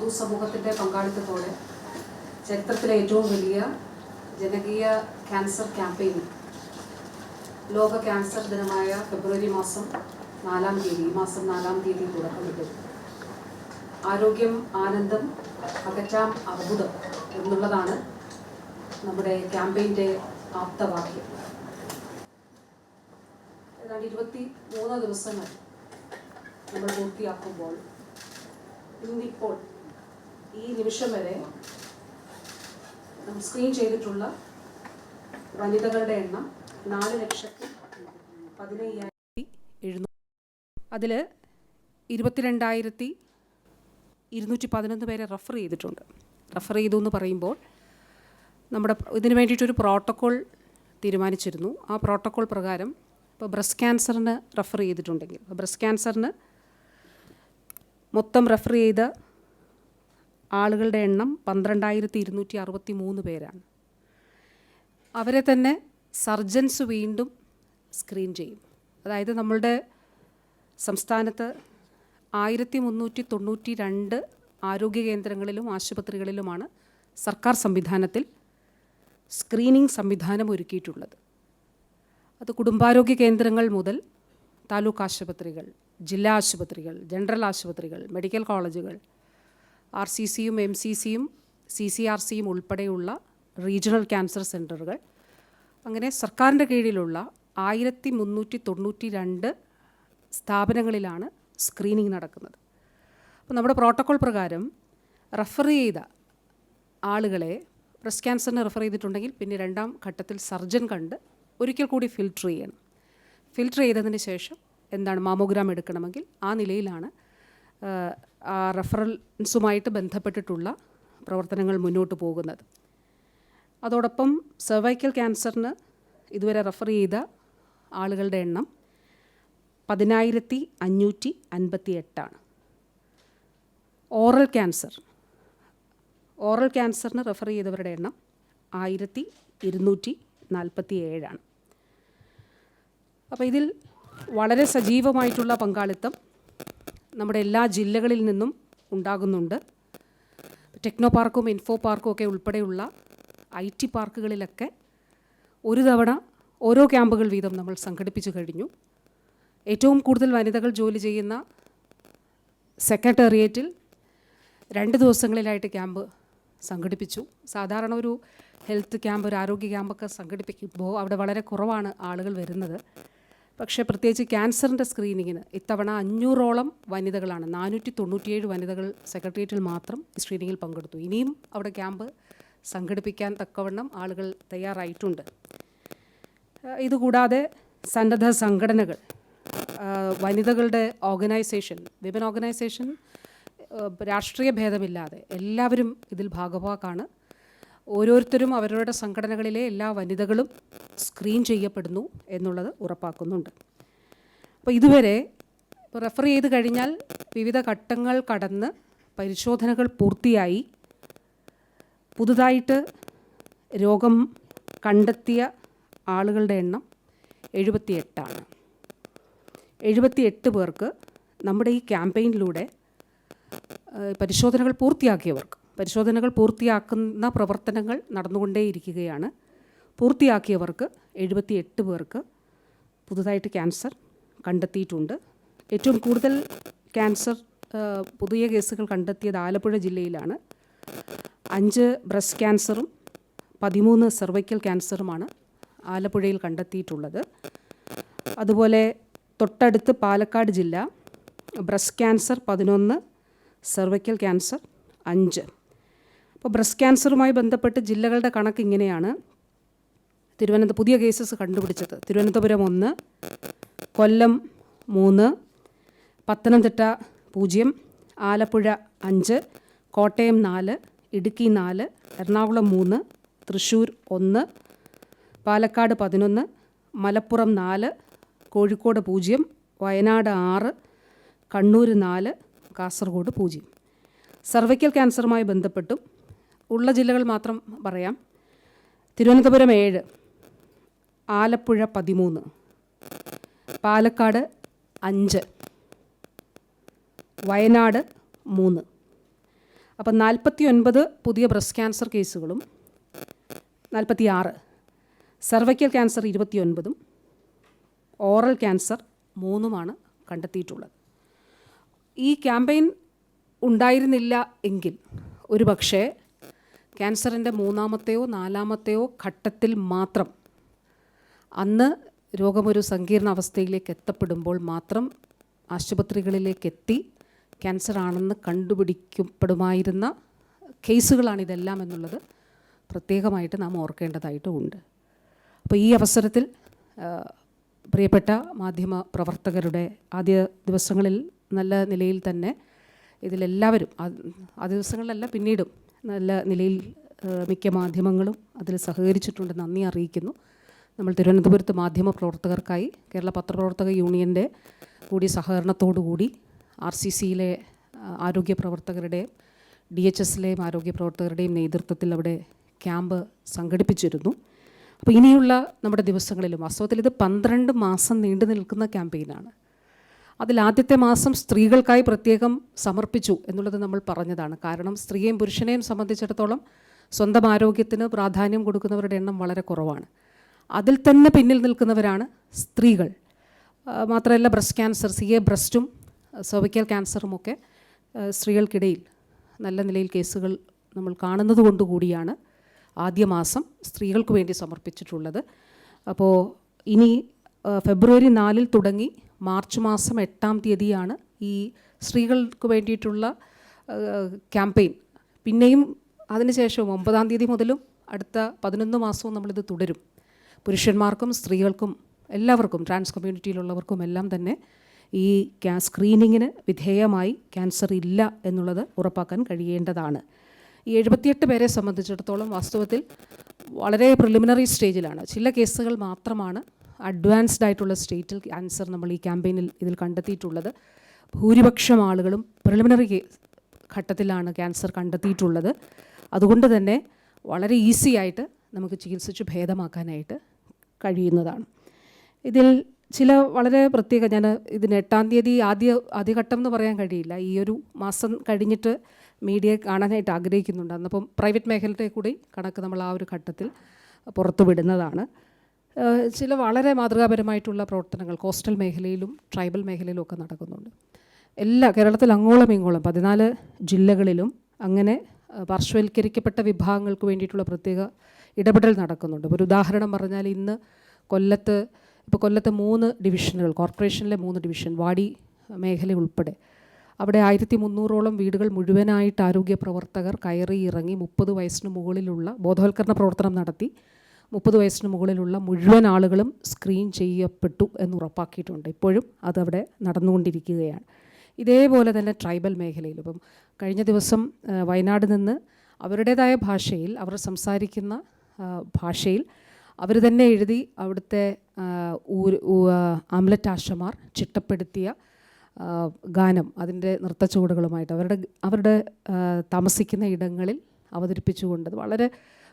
പൊതുസമൂഹത്തിന്റെ പങ്കാളിത്തത്തോടെ ചരിത്രത്തിലെ ഏറ്റവും വലിയ ജനകീയ ക്യാൻസർ ക്യാമ്പയിൻ ലോക ക്യാൻസർ ദിനമായ ഫെബ്രുവരി മാസം നാലാം തീയതി ഈ മാസം നാലാം തീയതി തുടക്കമിട്ടു. ആരോഗ്യം ആനന്ദം അകറ്റാം അർബുദം എന്നുള്ളതാണ് നമ്മുടെ ക്യാമ്പയിന്റെ ആപ്തവാക്യം. ഏതാണ്ട് ഇരുപത്തി മൂന്ന് ദിവസങ്ങൾ നമ്മൾ പൂർത്തിയാക്കുമ്പോൾ ഇന്നിപ്പോൾ ഈ നിമിഷം വരെ സ്ക്രീൻ ചെയ്തിട്ടുള്ള വനിതകളുടെ എണ്ണം നാല് ലക്ഷത്തി പതിനയ്യായിരത്തി എഴുന്നൂറ് അതിൽ ഇരുപത്തിരണ്ടായിരത്തി ഇരുന്നൂറ്റി പതിനൊന്ന് പേരെ റെഫർ ചെയ്തിട്ടുണ്ട്. റെഫർ ചെയ്തു എന്ന് പറയുമ്പോൾ നമ്മുടെ ഇതിന് വേണ്ടിയിട്ടൊരു പ്രോട്ടോക്കോൾ തീരുമാനിച്ചിരുന്നു. ആ പ്രോട്ടോക്കോൾ പ്രകാരം ഇപ്പോൾ ബ്രസ്റ്റ് ക്യാൻസറിന് റെഫർ ചെയ്തിട്ടുണ്ടെങ്കിൽ. ബ്രസ്റ്റ് ക്യാൻസറിന് മൊത്തം റെഫർ ചെയ്ത ആളുകളുടെ എണ്ണം പന്ത്രണ്ടായിരത്തി ഇരുന്നൂറ്റി അറുപത്തി മൂന്ന് പേരാണ്. അവരെ തന്നെ സർജൻസ് വീണ്ടും സ്ക്രീൻ ചെയ്യും. അതായത് നമ്മളുടെ സംസ്ഥാനത്ത് ആയിരത്തി മുന്നൂറ്റി തൊണ്ണൂറ്റി രണ്ട് ആരോഗ്യ കേന്ദ്രങ്ങളിലും ആശുപത്രികളിലുമാണ് സർക്കാർ സംവിധാനത്തിൽ സ്ക്രീനിംഗ് സംവിധാനം ഒരുക്കിയിട്ടുള്ളത്. അത് കുടുംബാരോഗ്യ കേന്ദ്രങ്ങൾ മുതൽ താലൂക്ക് ആശുപത്രികൾ ജില്ലാ ആശുപത്രികൾ ജനറൽ ആശുപത്രികൾ മെഡിക്കൽ കോളേജുകൾ ആർ സി സിയും എം സി സിയും സി സി ആർ സിയും ഉൾപ്പെടെയുള്ള റീജിയണൽ ക്യാൻസർ സെന്ററുകൾ അങ്ങനെ സർക്കാരിന്റെ കീഴിലുള്ള ആയിരത്തി മുന്നൂറ്റി തൊണ്ണൂറ്റി രണ്ട് സ്ഥാപനങ്ങളിലാണ് സ്ക്രീനിങ് നടക്കുന്നത്. അപ്പോൾ നമ്മുടെ പ്രോട്ടോകോൾ പ്രകാരം റെഫർ ചെയ്ത ആളുകളെ ബ്രസ്റ്റ് ക്യാൻസറിന് റെഫർ ചെയ്തിട്ടുണ്ടെങ്കിൽ പിന്നെ രണ്ടാം ഘട്ടത്തിൽ സർജൻ കണ്ട് ഒരിക്കൽ കൂടി ഫിൽട്ടർ ചെയ്യണം. ഫിൽട്ടർ ചെയ്തതിന് ശേഷം എന്താണ് മാമോഗ്രാം എടുക്കണമെങ്കിൽ ആ നിലയിലാണ് റെഫറൻസുമായിട്ട് ബന്ധപ്പെട്ടിട്ടുള്ള പ്രവർത്തനങ്ങൾ മുന്നോട്ട് പോകുന്നത്. അതോടൊപ്പം സെർവൈക്കൽ ക്യാൻസറിന് ഇതുവരെ റെഫർ ചെയ്ത ആളുകളുടെ എണ്ണം പതിനായിരത്തി അഞ്ഞൂറ്റി അൻപത്തി എട്ടാണ് ഓറൽ ക്യാൻസർ ഓറൽ ക്യാൻസറിന് റെഫർ ചെയ്തവരുടെ എണ്ണം ആയിരത്തി ഇരുന്നൂറ്റി നാൽപ്പത്തി ഏഴാണ് അപ്പോൾ ഇതിൽ വളരെ സജീവമായിട്ടുള്ള പങ്കാളിത്തം നമ്മുടെ എല്ലാ ജില്ലകളിൽ നിന്നും ഉണ്ടാകുന്നുണ്ട്. ടെക്നോ പാർക്കും ഇൻഫോ പാർക്കും ഒക്കെ ഉൾപ്പെടെയുള്ള ഐ ടി പാർക്കുകളിലൊക്കെ ഒരു തവണ ഓരോ ക്യാമ്പുകൾ വീതം നമ്മൾ സംഘടിപ്പിച്ചു കഴിഞ്ഞു. ഏറ്റവും കൂടുതൽ വനിതകൾ ജോലി ചെയ്യുന്ന സെക്രട്ടേറിയറ്റിൽ രണ്ട് ദിവസങ്ങളിലായിട്ട് ക്യാമ്പ് സംഘടിപ്പിച്ചു. സാധാരണ ഒരു ഹെൽത്ത് ക്യാമ്പ് ഒരു ആരോഗ്യ ക്യാമ്പൊക്കെ സംഘടിപ്പിക്കുമ്പോൾ അവിടെ വളരെ കുറവാണ് ആളുകൾ വരുന്നത്. പക്ഷേ പ്രത്യേകിച്ച് ക്യാൻസറിന്റെ സ്ക്രീനിങ്ങിന് ഇത്തവണ അഞ്ഞൂറോളം വനിതകളാണ് നാനൂറ്റി തൊണ്ണൂറ്റിയേഴ് വനിതകൾ സെക്രട്ടേറിയറ്റിൽ മാത്രം സ്ക്രീനിങ്ങിൽ പങ്കെടുത്തു. ഇനിയും അവിടെ ക്യാമ്പ് സംഘടിപ്പിക്കാൻ തക്കവണ്ണം ആളുകൾ തയ്യാറായിട്ടുണ്ട്. ഇതുകൂടാതെ സന്നദ്ധ സംഘടനകൾ വനിതകളുടെ ഓർഗനൈസേഷൻ വിമൻ ഓർഗനൈസേഷൻ രാഷ്ട്രീയ ഭേദമില്ലാതെ എല്ലാവരും ഇതിൽ ഭാഗവാക്കാണ് ഓരോരുത്തരും അവരുടെ സംഘടനകളിലെ എല്ലാ വനിതകളും സ്ക്രീൻ ചെയ്യപ്പെടുന്നു എന്നുള്ളത് ഉറപ്പാക്കുന്നുണ്ട്. അപ്പോൾ ഇതുവരെ റെഫർ ചെയ്ത് കഴിഞ്ഞാൽ വിവിധ ഘട്ടങ്ങൾ കടന്ന് പരിശോധനകൾ പൂർത്തിയായി. പുതുതായിട്ട് രോഗം കണ്ടെത്തിയ ആളുകളുടെ എണ്ണം എഴുപത്തിയെട്ടാണ്. എഴുപത്തിയെട്ട് പേർക്ക് നമ്മുടെ ഈ ക്യാമ്പയിനിലൂടെ പരിശോധനകൾ പൂർത്തിയാക്കിയവർക്ക് പരിശോധനകൾ പൂർത്തിയാക്കുന്ന പ്രവർത്തനങ്ങൾ നടന്നുകൊണ്ടേയിരിക്കുകയാണ്. പൂർത്തിയാക്കിയവർക്ക് എഴുപത്തിയെട്ട് പേർക്ക് പുതുതായിട്ട് ക്യാൻസർ കണ്ടെത്തിയിട്ടുണ്ട്. ഏറ്റവും കൂടുതൽ ക്യാൻസർ പുതിയ കേസുകൾ കണ്ടെത്തിയത് ആലപ്പുഴ ജില്ലയിലാണ്. അഞ്ച് ബ്രസ്റ്റ് ക്യാൻസറും പതിമൂന്ന് സെർവൈക്കൽ ക്യാൻസറുമാണ് ആലപ്പുഴയിൽ കണ്ടെത്തിയിട്ടുള്ളത്. അതുപോലെ തൊട്ടടുത്ത് പാലക്കാട് ജില്ല ബ്രസ്റ്റ് ക്യാൻസർ പതിനൊന്ന് സെർവൈക്കൽ ക്യാൻസർ അഞ്ച്. അപ്പോൾ ബ്രസ്റ്റ് ക്യാൻസറുമായി ബന്ധപ്പെട്ട് ജില്ലകളുടെ കണക്ക് ഇങ്ങനെയാണ്. തിരുവനന്തപുരം പുതിയ കേസസ് കണ്ടുപിടിച്ചത്. തിരുവനന്തപുരം ഒന്ന് കൊല്ലം മൂന്ന് പത്തനംതിട്ട പൂജ്യം ആലപ്പുഴ അഞ്ച് കോട്ടയം നാല് ഇടുക്കി നാല് എറണാകുളം മൂന്ന് തൃശ്ശൂർ ഒന്ന് പാലക്കാട് പതിനൊന്ന് മലപ്പുറം നാല് കോഴിക്കോട് പൂജ്യം വയനാട് ആറ് കണ്ണൂർ നാല് കാസർഗോഡ് പൂജ്യം. സർവൈക്കൽ ക്യാൻസറുമായി ബന്ധപ്പെട്ടും ഉള്ള ജില്ലകൾ മാത്രം പറയാം. തിരുവനന്തപുരം ഏഴ് ആലപ്പുഴ പതിമൂന്ന് പാലക്കാട് അഞ്ച് വയനാട് മൂന്ന്. അപ്പം നാൽപ്പത്തി ഒൻപത് പുതിയ ബ്രസ്റ്റ് ക്യാൻസർ കേസുകളും നാൽപ്പത്തി ആറ് സർവൈക്കൽ ക്യാൻസർ ഇരുപത്തി ഒൻപതും ഓറൽ ക്യാൻസർ മൂന്നുമാണ് കണ്ടെത്തിയിട്ടുള്ളത്. ഈ ക്യാമ്പയിൻ ഉണ്ടായിരുന്നില്ല എങ്കിൽ ഒരു പക്ഷേ ക്യാൻസറിന്റെ മൂന്നാമത്തെയോ നാലാമത്തെയോ ഘട്ടത്തിൽ മാത്രം അന്ന് രോഗമൊരു സങ്കീർണ അവസ്ഥയിലേക്ക് എത്തപ്പെടുമ്പോൾ മാത്രം ആശുപത്രികളിലേക്ക് എത്തി ക്യാൻസർ ആണെന്ന് കണ്ടുപിടിക്കപ്പെടുമായിരുന്ന കേസുകളാണ് ഇതെല്ലാം എന്നുള്ളത് പ്രത്യേകമായിട്ട് നാം ഓർക്കേണ്ടതായിട്ടും ഉണ്ട്. അപ്പോൾ ഈ അവസരത്തിൽ പ്രിയപ്പെട്ട മാധ്യമ പ്രവർത്തകരുടെ ആദ്യ ദിവസങ്ങളിൽ നല്ല നിലയിൽ തന്നെ ഇതിലെല്ലാവരും ആ ദിവസങ്ങളിലല്ല പിന്നീടും നല്ല നിലയിൽ മിക്ക മാധ്യമങ്ങളും അതിൽ സഹകരിച്ചിട്ടുണ്ട്. നന്ദി അറിയിക്കുന്നു. നമ്മൾ തിരുവനന്തപുരത്ത് മാധ്യമ പ്രവർത്തകർക്കായി കേരള പത്രപ്രവർത്തക യൂണിയന്റെ കൂടി സഹകരണത്തോടു കൂടി ആർ സി സിയിലെ ആരോഗ്യ പ്രവർത്തകരുടെയും ഡി എച്ച് എസിലെയും ആരോഗ്യ പ്രവർത്തകരുടെയും നേതൃത്വത്തിൽ അവിടെ ക്യാമ്പ് സംഘടിപ്പിച്ചിരുന്നു. അപ്പോൾ ഇനിയുള്ള നമ്മുടെ ദിവസങ്ങളിലും വാസ്തവത്തിൽ ഇത് പന്ത്രണ്ട് മാസം നീണ്ടു നിൽക്കുന്ന ക്യാമ്പയിനാണ്. അതിൽ ആദ്യത്തെ മാസം സ്ത്രീകൾക്കായി പ്രത്യേകം സമർപ്പിച്ചു എന്നുള്ളത് നമ്മൾ പറഞ്ഞതാണ്. കാരണം സ്ത്രീയെയും പുരുഷനെയും സംബന്ധിച്ചിടത്തോളം സ്വന്തം ആരോഗ്യത്തിന് പ്രാധാന്യം കൊടുക്കുന്നവരുടെ എണ്ണം വളരെ കുറവാണ്. അതിൽ തന്നെ പിന്നിൽ നിൽക്കുന്നവരാണ് സ്ത്രീകൾ. മാത്രമല്ല ബ്രസ്റ്റ് ക്യാൻസർ സി എ ബ്രസ്റ്റും സെർവിക്കൽ ക്യാൻസറുമൊക്കെ ഒക്കെ സ്ത്രീകൾക്കിടയിൽ നല്ല നിലയിൽ കേസുകൾ നമ്മൾ കാണുന്നത് കൊണ്ടുകൂടിയാണ് ആദ്യ മാസം സ്ത്രീകൾക്ക് വേണ്ടി സമർപ്പിച്ചിട്ടുള്ളത്. അപ്പോൾ ഇനി ഫെബ്രുവരി നാലിൽ തുടങ്ങി മാർച്ച് മാസം എട്ടാം തീയതിയാണ് ഈ സ്ത്രീകൾക്ക് വേണ്ടിയിട്ടുള്ള ക്യാമ്പയിൻ. പിന്നെയും അതിനുശേഷവും ഒമ്പതാം തീയതി മുതലും അടുത്ത പതിനൊന്ന് മാസവും നമ്മളിത് തുടരും. പുരുഷന്മാർക്കും സ്ത്രീകൾക്കും എല്ലാവർക്കും ട്രാൻസ് കമ്മ്യൂണിറ്റിയിലുള്ളവർക്കും എല്ലാം തന്നെ ഈ സ്ക്രീനിങ്ങിന് വിധേയമായി ക്യാൻസർ ഇല്ല എന്നുള്ളത് ഉറപ്പാക്കാൻ കഴിയേണ്ടതാണ്. ഈ എഴുപത്തിയെട്ട് പേരെ സംബന്ധിച്ചിടത്തോളം വാസ്തവത്തിൽ വളരെ പ്രിലിമിനറി സ്റ്റേജിലാണ്. ചില കേസുകൾ മാത്രമാണ് അഡ്വാൻസ്ഡ് ആയിട്ടുള്ള സ്റ്റേറ്റിൽ ക്യാൻസർ നമ്മൾ ഈ ക്യാമ്പയിനിൽ ഇതിൽ കണ്ടെത്തിയിട്ടുള്ളത്. ഭൂരിപക്ഷം ആളുകളും പ്രിലിമിനറി ഘട്ടത്തിലാണ് ക്യാൻസർ കണ്ടെത്തിയിട്ടുള്ളത്. അതുകൊണ്ട് തന്നെ വളരെ ഈസി ആയിട്ട് നമുക്ക് ചികിത്സിച്ച് ഭേദമാക്കാനായിട്ട് കഴിയുന്നതാണ്. ഇതിൽ ചില വളരെ പ്രത്യേക ഞാൻ ഇതിന് എട്ടാം തീയതി ആദ്യ ആദ്യഘട്ടം എന്ന് പറയാൻ കഴിയില്ല. ഈ ഒരു മാസം കഴിഞ്ഞിട്ട് മീഡിയ കാണാനായിട്ട് ആഗ്രഹിക്കുന്നുണ്ട്. അന്നപ്പം പ്രൈവറ്റ് മേഖലയുടെ കൂടി കണക്ക് നമ്മൾ ആ ഒരു ഘട്ടത്തിൽ പുറത്തു വിടുന്നതാണ് ചില വളരെ മാതൃകാപരമായിട്ടുള്ള പ്രവർത്തനങ്ങൾ കോസ്റ്റൽ മേഖലയിലും ട്രൈബൽ മേഖലയിലും ഒക്കെ നടക്കുന്നുണ്ട്. എല്ലാ കേരളത്തിൽ അങ്ങോളം ഇങ്ങോളം പതിനാല് ജില്ലകളിലും അങ്ങനെ പാർശ്വവൽക്കരിക്കപ്പെട്ട വിഭാഗങ്ങൾക്ക് വേണ്ടിയിട്ടുള്ള പ്രത്യേക ഇടപെടൽ നടക്കുന്നുണ്ട്. ഒരു ഉദാഹരണം പറഞ്ഞാൽ ഇന്ന് കൊല്ലത്ത് ഇപ്പോൾ കൊല്ലത്ത് മൂന്ന് ഡിവിഷനുകൾ കോർപ്പറേഷനിലെ മൂന്ന് ഡിവിഷൻ വാടി മേഖല ഉൾപ്പെടെ. അവിടെ ആയിരത്തി മുന്നൂറോളം വീടുകൾ മുഴുവനായിട്ട് ആരോഗ്യ പ്രവർത്തകർ കയറി ഇറങ്ങി മുപ്പത് വയസ്സിന് മുകളിലുള്ള ബോധവൽക്കരണ പ്രവർത്തനം നടത്തി മുപ്പത് വയസ്സിന് മുകളിലുള്ള മുഴുവൻ ആളുകളും സ്ക്രീൻ ചെയ്യപ്പെട്ടു എന്ന് ഉറപ്പാക്കിയിട്ടുണ്ട്. ഇപ്പോഴും അതവിടെ നടന്നുകൊണ്ടിരിക്കുകയാണ്. ഇതേപോലെ തന്നെ ട്രൈബൽ മേഖലയിൽ ഇപ്പം കഴിഞ്ഞ ദിവസം വയനാട് നിന്ന് അവരുടേതായ ഭാഷയിൽ അവർ സംസാരിക്കുന്ന ഭാഷയിൽ അവർ തന്നെ എഴുതി അവിടുത്തെ ആംലറ്റ് ആശമാർ ചിട്ടപ്പെടുത്തിയ ഗാനം അതിന്റെ നൃത്തച്ചുവടുകളുമായിട്ട് അവരുടെ അവരുടെ താമസിക്കുന്ന ഇടങ്ങളിൽ അവതരിപ്പിച്ചുകൊണ്ട് അത് വളരെ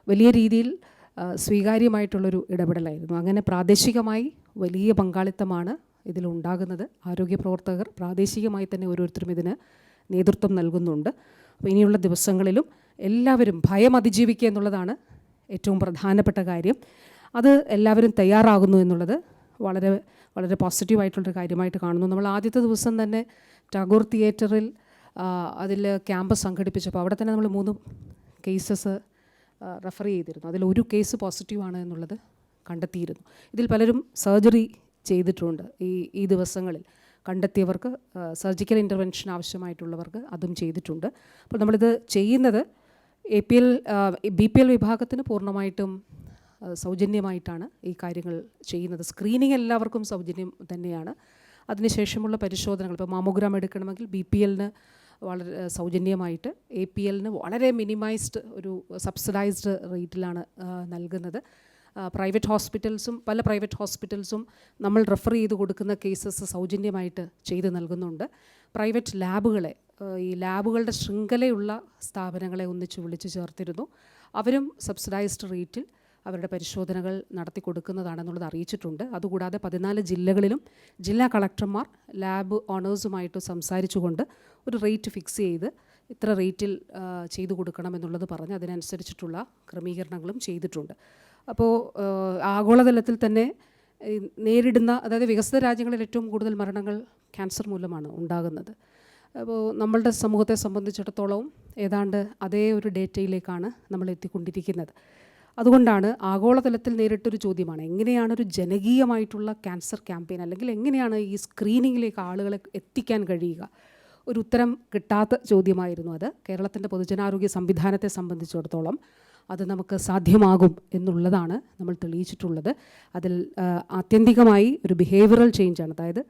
വലിയ രീതിയിൽ സ്വീകാര്യമായിട്ടുള്ളൊരു ഇടപെടലായിരുന്നു. അങ്ങനെ പ്രാദേശികമായി വലിയ പങ്കാളിത്തമാണ് ഇതിലുണ്ടാകുന്നത് ആരോഗ്യ പ്രവർത്തകർ പ്രാദേശികമായി തന്നെ ഓരോരുത്തരും ഇതിന് നേതൃത്വം നൽകുന്നുണ്ട്. അപ്പോൾ ഇനിയുള്ള ദിവസങ്ങളിലും എല്ലാവരും ഭയം അതിജീവിക്കുക എന്നുള്ളതാണ് ഏറ്റവും പ്രധാനപ്പെട്ട കാര്യം. അത് എല്ലാവരും തയ്യാറാകുന്നു എന്നുള്ളത് വളരെ വളരെ പോസിറ്റീവായിട്ടുള്ളൊരു കാര്യമായിട്ട് കാണുന്നു. നമ്മൾ ആദ്യത്തെ ദിവസം തന്നെ ടാഗോർ തിയേറ്ററിൽ അതിൽ ക്യാമ്പ് സംഘടിപ്പിച്ചപ്പോൾ അവിടെ തന്നെ നമ്മൾ മൂന്ന് കേസസ് റെഫർ ചെയ്തിരുന്നു. അതിൽ ഒരു കേസ് പോസിറ്റീവാണ് എന്നുള്ളത് കണ്ടെത്തിയിരുന്നു. ഇതിൽ പലരും സർജറി ചെയ്തിട്ടുണ്ട് ഈ ഈ ദിവസങ്ങളിൽ. കണ്ടെത്തിയവർക്ക് സർജിക്കൽ ഇന്റർവെൻഷൻ ആവശ്യമായിട്ടുള്ളവർക്ക് അതും ചെയ്തിട്ടുണ്ട്. അപ്പോൾ നമ്മളിത് ചെയ്യുന്നത് A P L B P L വിഭാഗത്തിന് പൂർണമായിട്ടും സൗജന്യമായിട്ടാണ് ഈ കാര്യങ്ങൾ ചെയ്യുന്നത്. സ്ക്രീനിങ് എല്ലാവർക്കും സൗജന്യം തന്നെയാണ്. അതിനുശേഷമുള്ള പരിശോധനകൾ ഇപ്പോൾ മാമോഗ്രാം എടുക്കണമെങ്കിൽ ബി പി എല്ലിന് വളരെ സൗജന്യമായിട്ട് എ പി എല്ലിന് വളരെ മിനിമൈസ്ഡ് ഒരു സബ്സിഡൈസ്ഡ് റേറ്റിലാണ് നൽകുന്നത്. പ്രൈവറ്റ് ഹോസ്പിറ്റൽസും പല പ്രൈവറ്റ് ഹോസ്പിറ്റൽസും നമ്മൾ റെഫർ ചെയ്ത് കൊടുക്കുന്ന കേസസ് സൗജന്യമായിട്ട് ചെയ്ത് നൽകുന്നുണ്ട്. പ്രൈവറ്റ് ലാബുകളെ ഈ ലാബുകളുടെ ശൃംഖലയുള്ള സ്ഥാപനങ്ങളെ ഒന്നിച്ച് വിളിച്ചു ചേർത്തിരുന്നു. അവരും സബ്സിഡൈസ്ഡ് റേറ്റിൽ അവരുടെ പരിശോധനകൾ നടത്തി കൊടുക്കുന്നതാണെന്നുള്ളത് അറിയിച്ചിട്ടുണ്ട്. അതുകൂടാതെ പതിനാല് ജില്ലകളിലും ജില്ലാ കളക്ടർമാർ ലാബ് ഓണേഴ്സുമായിട്ട് സംസാരിച്ചുകൊണ്ട് ഒരു റേറ്റ് ഫിക്സ് ചെയ്ത് ഇത്ര റേറ്റിൽ ചെയ്തു കൊടുക്കണം എന്നുള്ളത് പറഞ്ഞ് അതിനനുസരിച്ചിട്ടുള്ള ക്രമീകരണങ്ങളും ചെയ്തിട്ടുണ്ട്. അപ്പോൾ ആഗോളതലത്തിൽ തന്നെ നേരിടുന്ന അതായത് വികസിത രാജ്യങ്ങളിൽ ഏറ്റവും കൂടുതൽ മരണങ്ങൾ ക്യാൻസർ മൂലമാണ് ഉണ്ടാകുന്നത്. അപ്പോൾ നമ്മളുടെ സമൂഹത്തെ സംബന്ധിച്ചിടത്തോളം ഏതാണ്ട് അതേ ഒരു ഡേറ്റയിലേക്കാണ് നമ്മൾ എത്തിക്കൊണ്ടിരിക്കുന്നത്. അതുകൊണ്ടാണ് ആഗോളതലത്തിൽ നേരിട്ടൊരു ചോദ്യമാണ്. എങ്ങനെയാണ് ഒരു ജനകീയമായിട്ടുള്ള ക്യാൻസർ ക്യാമ്പയിൻ അല്ലെങ്കിൽ എങ്ങനെയാണ് ഈ സ്ക്രീനിങ്ങിലേക്ക് ആളുകളെ എത്തിക്കാൻ കഴിയുക? ഒരു ഉത്തരം കിട്ടാത്ത ചോദ്യമായിരുന്നു അത്. കേരളത്തിന്റെ പൊതുജനാരോഗ്യ സംവിധാനത്തെ സംബന്ധിച്ചിടത്തോളം അത് നമുക്ക് സാധ്യമാകും എന്നുള്ളതാണ് നമ്മൾ തെളിയിച്ചിട്ടുള്ളത്. അതിൽ ആത്യന്തികമായി ഒരു ബിഹേവിയറൽ ചേഞ്ചാണ് അതായത്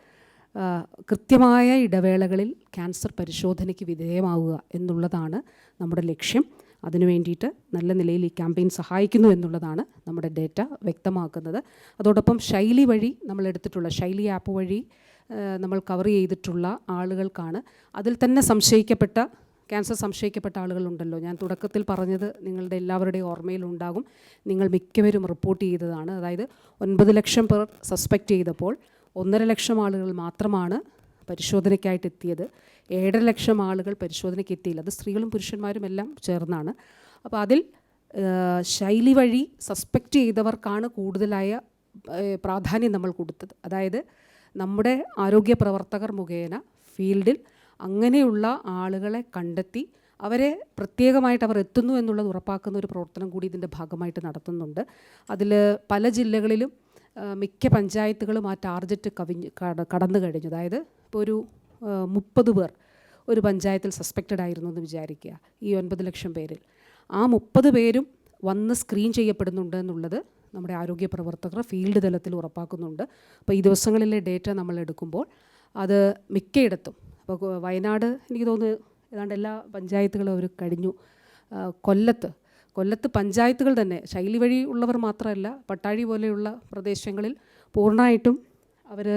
കൃത്യമായ ഇടവേളകളിൽ ക്യാൻസർ പരിശോധനയ്ക്ക് വിധേയമാവുക എന്നുള്ളതാണ് നമ്മുടെ ലക്ഷ്യം. അതിനു വേണ്ടിയിട്ട് നല്ല നിലയിൽ ഈ ക്യാമ്പയിൻ സഹായിക്കുന്നു എന്നുള്ളതാണ് നമ്മുടെ ഡേറ്റ വ്യക്തമാക്കുന്നത്. അതോടൊപ്പം ശൈലി വഴി നമ്മൾ എടുത്തിട്ടുള്ള ശൈലി ആപ്പ് വഴി നമ്മൾ കവർ ചെയ്തിട്ടുള്ള ആളുകൾക്കാണ് അതിൽ തന്നെ സംശയിക്കപ്പെട്ട ക്യാൻസർ സംശയിക്കപ്പെട്ട ആളുകളുണ്ടല്ലോ. ഞാൻ തുടക്കത്തിൽ പറഞ്ഞത് നിങ്ങളുടെ എല്ലാവരുടെയും ഓർമ്മയിലുണ്ടാകും നിങ്ങൾ മിക്കവരും റിപ്പോർട്ട് ചെയ്തതാണ്. അതായത് ഒൻപത് ലക്ഷം പേർ സസ്പെക്റ്റ് ചെയ്തപ്പോൾ ഒന്നര ലക്ഷം ആളുകൾ മാത്രമാണ് പരിശോധനയ്ക്കായിട്ട് എത്തിയത്. ഏഴര ലക്ഷം ആളുകൾ പരിശോധനയ്ക്ക് എത്തിയില്ല. അത് സ്ത്രീകളും പുരുഷന്മാരും എല്ലാം ചേർന്നാണ്. അപ്പോൾ അതിൽ ശൈലി വഴി സസ്പെക്റ്റ് ചെയ്തവർക്കാണ് കൂടുതലായ പ്രാധാന്യം നമ്മൾ കൊടുത്തത്. അതായത് നമ്മുടെ ആരോഗ്യ പ്രവർത്തകർ മുഖേന ഫീൽഡിൽ അങ്ങനെയുള്ള ആളുകളെ കണ്ടെത്തി അവരെ പ്രത്യേകമായിട്ട് അവർ എത്തുന്നു എന്നുള്ളത് ഉറപ്പാക്കുന്ന ഒരു പ്രവർത്തനം കൂടി ഇതിന്റെ ഭാഗമായിട്ട് നടത്തുന്നുണ്ട്. അതിൽ പല ജില്ലകളിലും മിക്ക പഞ്ചായത്തുകളും ആ ടാർഗറ്റ് കവിഞ്ഞ് കടന്നു കഴിഞ്ഞു. അതായത് ഇപ്പോൾ ഒരു മുപ്പത് പേർ ഒരു പഞ്ചായത്തിൽ സസ്പെക്റ്റഡ് ആയിരുന്നു എന്ന് വിചാരിക്കുക ഈ ഒൻപത് ലക്ഷം പേരിൽ. ആ മുപ്പത് പേരും വന്ന് സ്ക്രീൻ ചെയ്യപ്പെടുന്നുണ്ട് എന്നുള്ളത് നമ്മുടെ ആരോഗ്യ പ്രവർത്തകർ ഫീൽഡ് തലത്തിൽ ഉറപ്പാക്കുന്നുണ്ട്. അപ്പോൾ ഈ ദിവസങ്ങളിലെ ഡേറ്റ നമ്മൾ എടുക്കുമ്പോൾ അത് മിക്കയിടത്തും. അപ്പോൾ വയനാട് എനിക്ക് തോന്നുന്നു ഏതാണ്ട് എല്ലാ പഞ്ചായത്തുകളും അവർ കഴിഞ്ഞു. കൊല്ലത്ത് കൊല്ലത്ത് പഞ്ചായത്തുകൾ തന്നെ ശൈലി വഴി ഉള്ളവർ മാത്രമല്ല പട്ടാഴി പോലെയുള്ള പ്രദേശങ്ങളിൽ പൂർണമായിട്ടും അവർ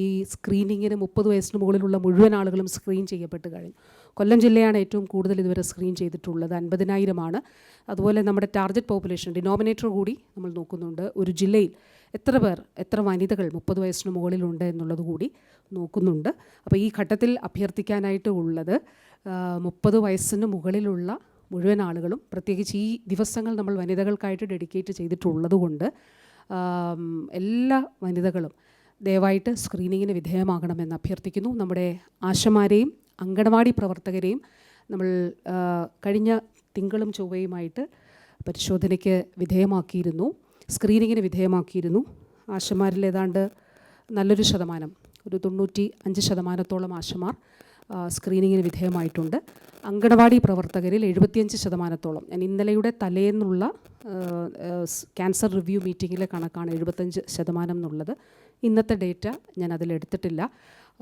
ഈ സ്ക്രീനിങ്ങിന് മുപ്പത് വയസ്സിന് മുകളിലുള്ള മുഴുവൻ ആളുകളും സ്ക്രീൻ ചെയ്യപ്പെട്ട് കഴിഞ്ഞു. കൊല്ലം ജില്ലയാണ് ഏറ്റവും കൂടുതൽ ഇതുവരെ സ്ക്രീൻ ചെയ്തിട്ടുള്ളത്. അൻപതിനായിരമാണ്. അതുപോലെ നമ്മുടെ ടാർഗറ്റ് പോപ്പുലേഷൻ ഡിനോമിനേറ്റർ കൂടി നമ്മൾ നോക്കുന്നുണ്ട്. ഒരു ജില്ലയിൽ എത്ര പേർ എത്ര വനിതകൾ മുപ്പത് വയസ്സിന് മുകളിലുണ്ട് എന്നുള്ളത് കൂടി നോക്കുന്നുണ്ട്. അപ്പോൾ ഈ ഘട്ടത്തിൽ അഭ്യർത്ഥിക്കാനായിട്ട് ഉള്ളത് മുപ്പത് വയസ്സിന് മുകളിലുള്ള മുഴുവൻ ആളുകളും പ്രത്യേകിച്ച് ഈ ദിവസങ്ങൾ നമ്മൾ വനിതകൾക്കായിട്ട് ഡെഡിക്കേറ്റ് ചെയ്തിട്ടുള്ളത് കൊണ്ട് ആം, എല്ലാ വനിതകളും ദയവായിട്ട് സ്ക്രീനിങ്ങിന് വിധേയമാകണമെന്ന് അഭ്യർത്ഥിക്കുന്നു. നമ്മുടെ ആശമാരെയും അങ്കണവാടി പ്രവർത്തകരെയും നമ്മൾ കഴിഞ്ഞ തിങ്കളും ചൊവ്വയുമായിട്ട് പരിശോധനയ്ക്ക് വിധേയമാക്കിയിരുന്നു. സ്ക്രീനിങ്ങിന് വിധേയമാക്കിയിരുന്നു. ആശമാരിൽ ഏതാണ്ട് നല്ലൊരു ശതമാനം ഒരു തൊണ്ണൂറ്റി അഞ്ച് ശതമാനത്തോളം ആശമാർ സ്ക്രീനിങ്ങിന് വിധേയമായിട്ടുണ്ട്. അങ്കണവാടി പ്രവർത്തകരിൽ എഴുപത്തിയഞ്ച് ശതമാനത്തോളം ഞാൻ ഇന്നലെയുടെ തലേന്നുള്ള ക്യാൻസർ റിവ്യൂ മീറ്റിങ്ങിലെ കണക്കാണ് എഴുപത്തഞ്ച് ശതമാനം എന്നുള്ളത്. ഇന്നത്തെ ഡേറ്റ ഞാൻ അതിലെടുത്തിട്ടില്ല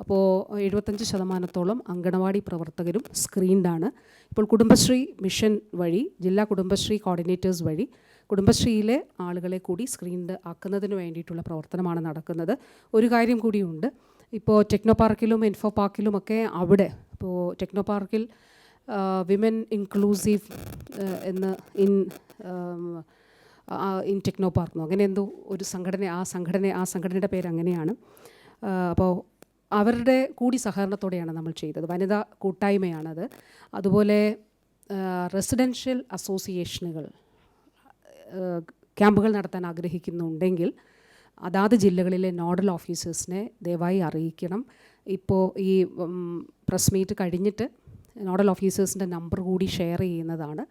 അപ്പോൾ എഴുപത്തഞ്ച് ശതമാനത്തോളം അങ്കണവാടി പ്രവർത്തകരും സ്ക്രീൻഡാണ് ഇപ്പോൾ കുടുംബശ്രീ മിഷൻ വഴി ജില്ലാ കുടുംബശ്രീ കോർഡിനേറ്റേഴ്സ് വഴി കുടുംബശ്രീയിലെ ആളുകളെ കൂടി സ്ക്രീൻഡ് ആക്കുന്നതിന് വേണ്ടിയിട്ടുള്ള പ്രവർത്തനമാണ് നടക്കുന്നത്. ഒരു കാര്യം കൂടിയുണ്ട് ഇപ്പോൾ ടെക്നോ പാർക്കിലും ഇൻഫോ പാർക്കിലുമൊക്കെ അവിടെ. ഇപ്പോൾ ടെക്നോ പാർക്കിൽ വിമൻ ഇൻക്ലൂസീവ് എന്ന് ഇൻ ഇൻ ടെക്നോ പാർക്ക് അങ്ങനെ എന്തോ ഒരു സംഘടന ആ സംഘടന ആ സംഘടനയുടെ പേര് അങ്ങനെയാണ്. അപ്പോൾ അവരുടെ കൂടി സഹകരണത്തോടെയാണ് നമ്മൾ ചെയ്തത്. വനിതാ കൂട്ടായ്മയാണത്. അതുപോലെ റെസിഡൻഷ്യൽ അസോസിയേഷനുകൾ ക്യാമ്പുകൾ നടത്താൻ ആഗ്രഹിക്കുന്നുണ്ടെങ്കിൽ അതാത് ജില്ലകളിലെ നോഡൽ ഓഫീസേഴ്സിനെ ദയവായി അറിയിക്കണം. ഇപ്പോൾ ഈ പ്രസ് മീറ്റ് കഴിഞ്ഞിട്ട് നോഡൽ ഓഫീസേഴ്സിന്റെ നമ്പർ കൂടി ഷെയർ ചെയ്യുന്നതാണ്.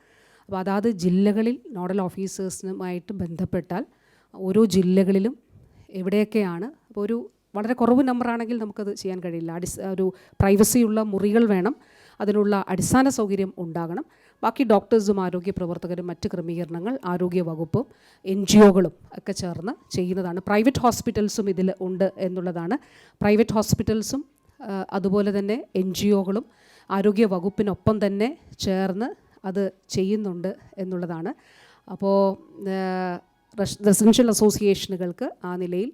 അപ്പോൾ അതാത് ജില്ലകളിൽ നോഡൽ ഓഫീസേഴ്സിനുമായിട്ട് ബന്ധപ്പെട്ടാൽ ഓരോ ജില്ലകളിലും എവിടെയൊക്കെയാണ് അപ്പോൾ ഒരു വളരെ കുറവ് നമ്പറാണെങ്കിൽ നമുക്കത് ചെയ്യാൻ കഴിയില്ല. അടിസ് ഒരു പ്രൈവസിയുള്ള മുറികൾ വേണം. അതിനുള്ള അടിസ്ഥാന സൗകര്യം ഉണ്ടാകണം. ബാക്കി ഡോക്ടേഴ്സും ആരോഗ്യ പ്രവർത്തകരും മറ്റ് ക്രമീകരണങ്ങൾ ആരോഗ്യ വകുപ്പും എൻ ജി ഒകളും ഒക്കെ ചേർന്ന് ചെയ്യുന്നതാണ്. പ്രൈവറ്റ് ഹോസ്പിറ്റൽസും ഇതിൽ ഉണ്ട് എന്നുള്ളതാണ്. പ്രൈവറ്റ് ഹോസ്പിറ്റൽസും അതുപോലെ തന്നെ എൻ ജി ഒകളും ആരോഗ്യ വകുപ്പിനൊപ്പം തന്നെ ചേർന്ന് അത് ചെയ്യുന്നുണ്ട് എന്നുള്ളതാണ്. അപ്പോൾ റെസിഡൻഷ്യൽ അസോസിയേഷനുകൾക്ക് ആ നിലയിൽ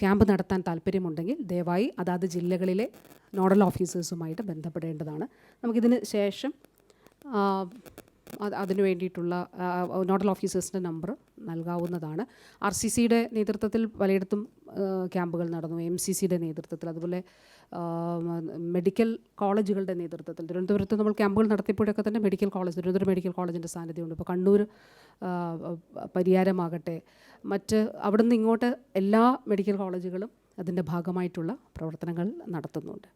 ക്യാമ്പ് നടത്താൻ താല്പര്യമുണ്ടെങ്കിൽ ദയവായി അതാത് ജില്ലകളിലെ നോഡൽ ഓഫീസേഴ്സുമായിട്ട് ബന്ധപ്പെടേണ്ടതാണ്. നമുക്കിതിന് ശേഷം അതിനു അത് അതിന് വേണ്ടിയിട്ടുള്ള നോഡൽ ഓഫീസേഴ്സിന്റെ നമ്പർ നൽകാവുന്നതാണ്. ആർ സി സിയുടെ നേതൃത്വത്തിൽ പലയിടത്തും ക്യാമ്പുകൾ നടന്നു എം സി സിയുടെ നേതൃത്വത്തിൽ അതുപോലെ മെഡിക്കൽ കോളേജുകളുടെ നേതൃത്വത്തിൽ. തിരുവനന്തപുരത്ത് നമ്മൾ ക്യാമ്പുകൾ നടത്തിയപ്പോഴൊക്കെ തന്നെ മെഡിക്കൽ കോളേജ് തിരുവനന്തപുരം മെഡിക്കൽ കോളേജിന്റെ സാന്നിധ്യമുണ്ട്. ഇപ്പോൾ കണ്ണൂർ പരിയാരമാകട്ടെ മറ്റ് അവിടുന്ന് ഇങ്ങോട്ട് എല്ലാ മെഡിക്കൽ കോളേജുകളും അതിന്റെ ഭാഗമായിട്ടുള്ള പ്രവർത്തനങ്ങൾ നടത്തുന്നുണ്ട്.